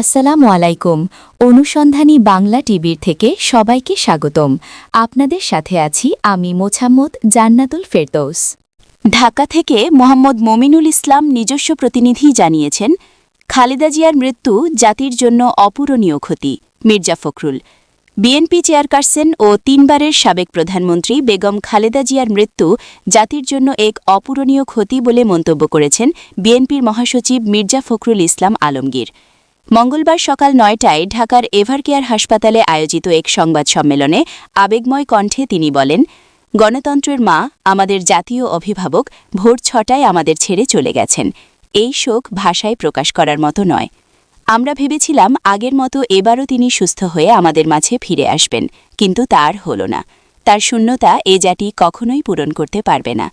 আসসালামু আলাইকুম। অনুসন্ধানী বাংলা টিভির থেকে সবাইকে স্বাগতম। আপনাদের সাথে আছি আমি মোছাম্মদ জান্নাতুল ফেরদৌস। ঢাকা থেকে মোহাম্মদ মমিনুল ইসলাম নিজস্ব প্রতিনিধি জানিয়েছেন, খালেদা জিয়ার মৃত্যু জাতির জন্য অপূরণীয় ক্ষতি। মির্জা ফখরুল, বিএনপি চেয়ারপারসন ও তিনবারের সাবেক প্রধানমন্ত্রী বেগম খালেদা জিয়ার মৃত্যু জাতির জন্য এক অপূরণীয় ক্ষতি বলে মন্তব্য করেছেন বিএনপির মহাসচিব মির্জা ফখরুল ইসলাম আলমগীর। মঙ্গলবার সকাল নয়টায় ঢাকার এভারকেয়ার হাসপাতালে আয়োজিত এক সংবাদ সম্মেলনে আবেগময় কণ্ঠে তিনি বলেন, গণতন্ত্রের মা, আমাদের জাতীয় অভিভাবক ভোর ছটায় আমাদের ছেড়ে চলে গেছেন। এই শোক ভাষায় প্রকাশ করার মতো নয়। আমরা ভেবেছিলাম আগের মতো এবারও তিনি সুস্থ হয়ে আমাদের মাঝে ফিরে আসবেন, কিন্তু তার হল না। তার শূন্যতা এ জাতি কখনোই পূরণ করতে পারবে না।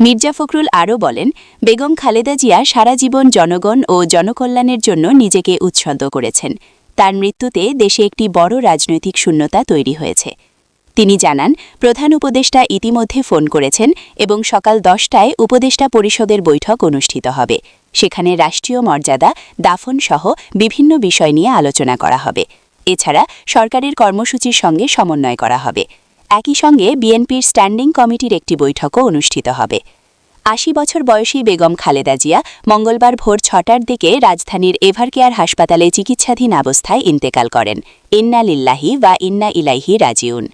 মির্জা ফখরুল আরও বলেন, বেগম খালেদা জিয়া সারা জীবন জনগণ ও জনকল্যাণের জন্য নিজেকে উৎসর্গ করেছেন। তার মৃত্যুতে দেশে একটি বড় রাজনৈতিক শূন্যতা তৈরি হয়েছে। তিনি জানান, প্রধান উপদেষ্টা ইতিমধ্যে ফোন করেছেন এবং সকাল দশটায় উপদেষ্টা পরিষদের বৈঠক অনুষ্ঠিত হবে। সেখানে রাষ্ট্রীয় মর্যাদা, দাফন সহ বিভিন্ন বিষয় নিয়ে আলোচনা করা হবে। এছাড়া সরকারের কর্মসূচির সঙ্গে সমন্বয় করা হবে। একই সঙ্গে বিএনপির স্ট্যান্ডিং কমিটির একটি বৈঠকও অনুষ্ঠিত হবে। আশি বছর বয়সী বেগম খালেদা জিয়া মঙ্গলবার ভোর ছটার দিকে রাজধানীর এভারকেয়ার হাসপাতালে চিকিৎসাধীন অবস্থায় ইন্তেকাল করেন। ইন্না লিল্লাহি বা ইন্না ইলাইহি রাজিউন।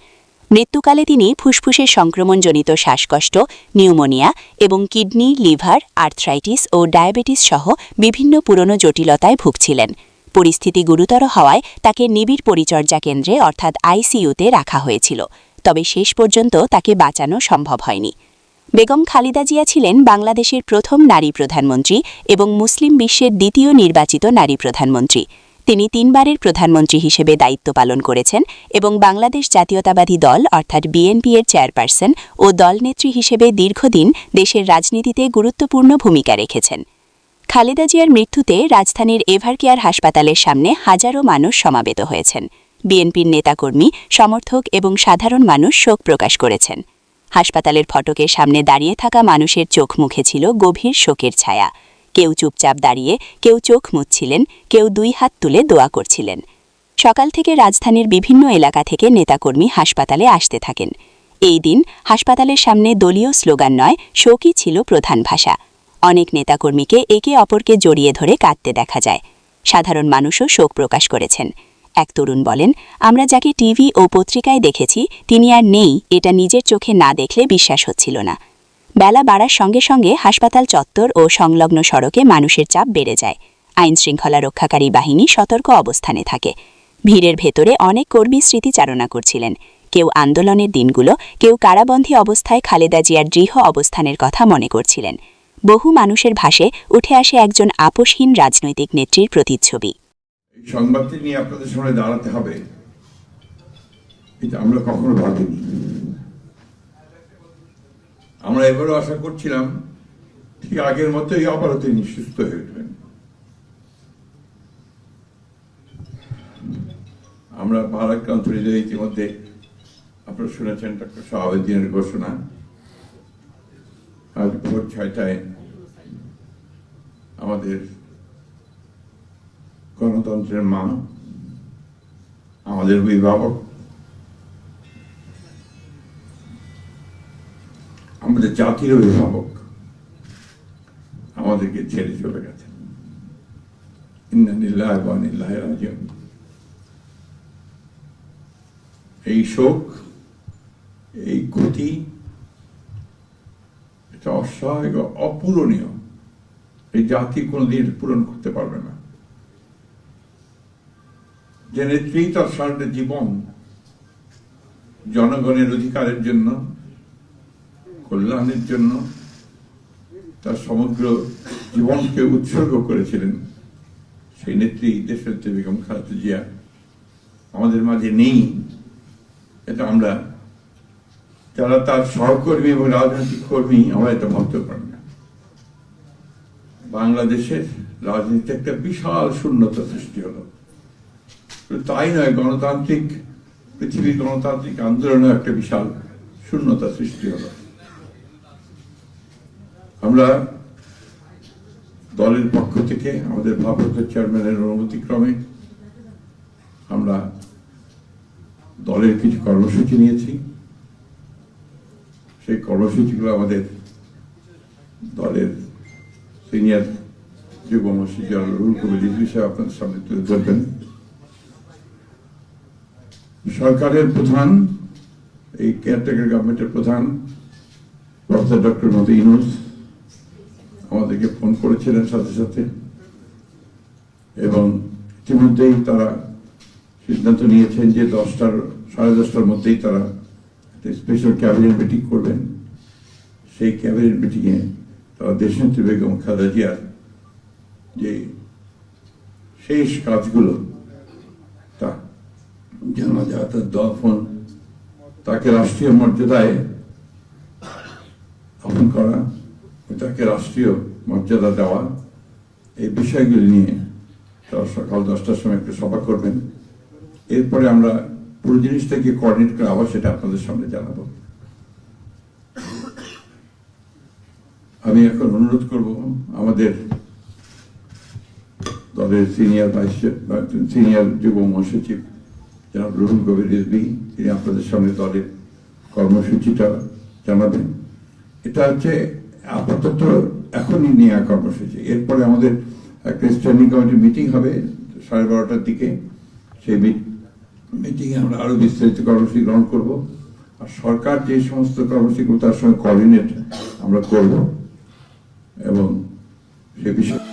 মৃত্যুকালে তিনি ফুসফুসের সংক্রমণজনিত শ্বাসকষ্ট, নিউমোনিয়া এবং কিডনি, লিভার, আর্থ্রাইটিস ও ডায়াবেটিস সহ বিভিন্ন পুরনো জটিলতায় ভুগছিলেন। পরিস্থিতি গুরুতর হওয়ায় তাকে নিবিড় পরিচর্যা কেন্দ্রে অর্থাৎ আইসিইউতে রাখা হয়েছিল। তবে শেষ পর্যন্ত তাকে বাঁচানো সম্ভব হয়নি। বেগম খালিদা জিয়া ছিলেন বাংলাদেশের প্রথম নারী প্রধানমন্ত্রী এবং মুসলিম বিশ্বের দ্বিতীয় নির্বাচিত নারী প্রধানমন্ত্রী। তিনি তিনবারের প্রধানমন্ত্রী হিসেবে দায়িত্ব পালন করেছেন এবং বাংলাদেশ জাতীয়তাবাদী দল অর্থাৎ বিএনপি এর চেয়ারপারসন ও দলনেত্রী হিসেবে দীর্ঘদিন দেশের রাজনীতিতে গুরুত্বপূর্ণ ভূমিকা রেখেছেন। খালেদা জিয়ার মৃত্যুতে রাজধানীর এভারকেয়ার হাসপাতালের সামনে হাজারো মানুষ সমাবেত হয়েছেন। বিএনপির নেতাকর্মী, সমর্থক এবং সাধারণ মানুষ শোক প্রকাশ করেছেন। হাসপাতালের ফটকের সামনে দাঁড়িয়ে থাকা মানুষের চোখ মুখে ছিল গভীর শোকের ছায়া। কেউ চুপচাপ দাঁড়িয়ে, কেউ চোখ মুচ্ছিলেন কেউ দুই হাত তুলে দোয়া করছিলেন। সকাল থেকে রাজধানীর বিভিন্ন এলাকা থেকে নেতাকর্মী হাসপাতালে আসতে থাকেন। এই দিন হাসপাতালের সামনে দলীয় স্লোগান নয়, শোকই ছিল প্রধান ভাষা। অনেক নেতাকর্মীকে একে অপরকে জড়িয়ে ধরে কাঁদতে দেখা যায়। সাধারণ মানুষও শোক প্রকাশ করেছেন। এক তরুণ বলেন, আমরা যাকে টিভি ও পত্রিকায় দেখেছি, তিনি আর নেই, এটা নিজের চোখে না দেখলে বিশ্বাস হচ্ছিল না। বেলা বাড়ার সঙ্গে সঙ্গে হাসপাতাল চত্বর ও সংলগ্ন সড়কে মানুষের চাপ বেড়ে যায়। আইন শৃঙ্খলা রক্ষাকারী বাহিনী সতর্ক অবস্থানে থাকে। ভিড়ের ভেতরে অনেক কর্মী স্মৃতিচারণা করছিলেন। কেউ আন্দোলনের দিনগুলো, কেউ কারাবন্ধী অবস্থায় খালেদা জিয়ার দৃঢ় অবস্থানের কথা মনে করছিলেন। বহু মানুষের ভাষে উঠে আসে একজন আপোষহীন রাজনৈতিক নেত্রীর প্রতিচ্ছবি। সংবাদটি নিয়ে আপনাদের সামনে দাঁড়াতে হবে। এটা আমরা কখনো ভাবিনি। আমরা এবারও আশা করছিলাম, ঠিক আগের মতোই আবারও তিনি সুস্থ হয়ে উঠবেন। আমরা ভারাক্রান্ত হৃদয়ে ইতিমধ্যে আপনারা শুনেছেন, ডক্টর শাহাবুদ্দিনের ঘোষণা, আজ ভোর ছয়টায় আমাদের গণতন্ত্রের মা আমাদের অভিভাবক, আমাদের জাতির অভিভাবক, আমাদেরকে ছেড়ে চলে রাজিউন। এই শোক, এই ক্ষতি, এটা অস্বাভাবিক অপূরণীয়। এই জাতি কোনোদিন পূরণ করতে পারবে না। যে নেত্রী তার সারাটা জীবন জনগণের অধিকারের জন্য, কল্যাণের জন্য তার সমগ্র জীবনকে উৎসর্গ করেছিলেন সেই নেত্রী দেশনেত্রী বেগম খালেদা জিয়া। আমাদের মাঝে নেই। এটা আমরা, যারা তার সহকর্মী এবং রাজনৈতিক কর্মী, আমরা এটা ভাবতে পারি না। বাংলাদেশের রাজনীতিতে একটা বিশাল শূন্যতা সৃষ্টি হলো। তাই নয়, গণতান্ত্রিক, পৃথিবীর গণতান্ত্রিক আন্দোলনে একটা বিশাল শূন্যতা সৃষ্টি হলো। আমরা দলের পক্ষ থেকে, আমাদের ভারপ্রাপ্ত চেয়ারম্যানের অনুমতিক্রমে আমরা দলের কিছু কর্মসূচি নিয়েছি। সেই কর্মসূচিগুলো আমাদের দলের সিনিয়র যুব মসজিদ রুল রিজভি সাহেব আপনাদের সামনে তুলে ধরবেন। সরকারের প্রধান, এই কেয়ারটেকার গভর্নমেন্টের প্রধান, প্রফেসর ডক্টর মোদী ইউনুস আমাদেরকে ফোন করেছিলেন সাথে সাথে। এবং ইতিমধ্যেই তারা সিদ্ধান্ত নিয়েছেন যে দশটার, সাড়ে দশটার মধ্যেই তারা একটা স্পেশাল ক্যাবিনেট মিটিং করবেন। সেই ক্যাবিনেট মিটিংয়ে তারা দেশনেত্রী বেগম খালেদা জিয়ার যে শেষ কাজগুলো জানাজা তার দফন, তাকে রাষ্ট্রীয় মর্যাদায় দফন করা তাকে রাষ্ট্রীয় মর্যাদা দেওয়া, এই বিষয়গুলি নিয়ে তারা সকাল দশটার সময় একটু সভা করবেন। এরপরে আমরা পুরো জিনিসটাকে কোঅর্ডিনেট করে আবার সেটা আপনাদের সামনে জানাব। আমি এখন অনুরোধ করব আমাদের দলের সিনিয়র ভাইস সিনিয়র যুব মহাসচিব জনাব রুহুল কবির রিজবি তিনি আপনাদের সামনে দলের কর্মসূচিটা জানাবেন। এটা হচ্ছে আপাতত এখনই নেওয়া কর্মসূচি। এরপরে আমাদের একটা স্ট্যান্ডিং কমিটি মিটিং হবে সাড়ে বারোটার দিকে। সেই মিটিংয়ে আমরা আরও বিস্তারিত কর্মসূচি গ্রহণ করব। আর সরকার যে সমস্ত কর্মসূচিগুলো তার সঙ্গে কোঅর্ডিনেট আমরা করব। এবং সে বিষয়ে